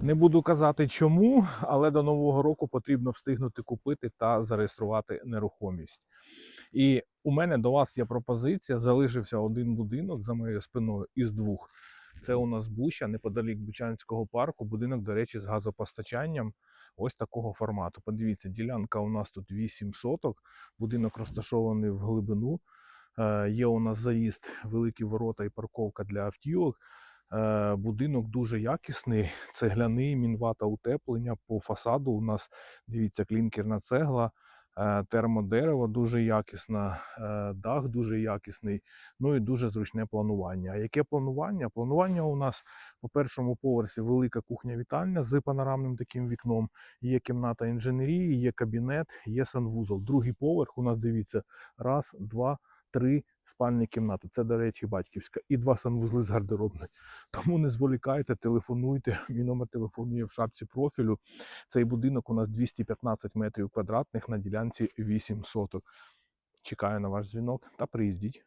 Не буду казати чому, але до нового року потрібно встигнути купити та зареєструвати нерухомість. І у мене до вас є пропозиція. Залишився один будинок за моєю спиною із двох. Це у нас Буча, неподалік Бучанського парку. Будинок, до речі, з газопостачанням ось такого формату. Подивіться, ділянка у нас тут 8 соток. Будинок розташований в глибину. Е, Є у нас заїзд, великі ворота і парковка для автівок. Е, Будинок дуже якісний, цегляний, мінвата утеплення. По фасаду у нас дивіться клінкерна цегла, е, термодерево дуже якісне, дах дуже якісний, ну і дуже зручне планування. А яке планування? Планування у нас по першому поверсі велика кухня-вітальня з панорамним таким вікном. Є кімната інженерії, є кабінет, є санвузол. Другий поверх у нас дивіться раз, два, три спальні кімнати. Це, до речі, батьківська, і два санвузли з гардеробної. Тому не зволікайте, телефонуйте. Мій номер телефону є в шапці профілю. Цей будинок у нас 215 метрів квадратних на ділянці 8 соток. Чекаю на ваш дзвінок та приїздіть.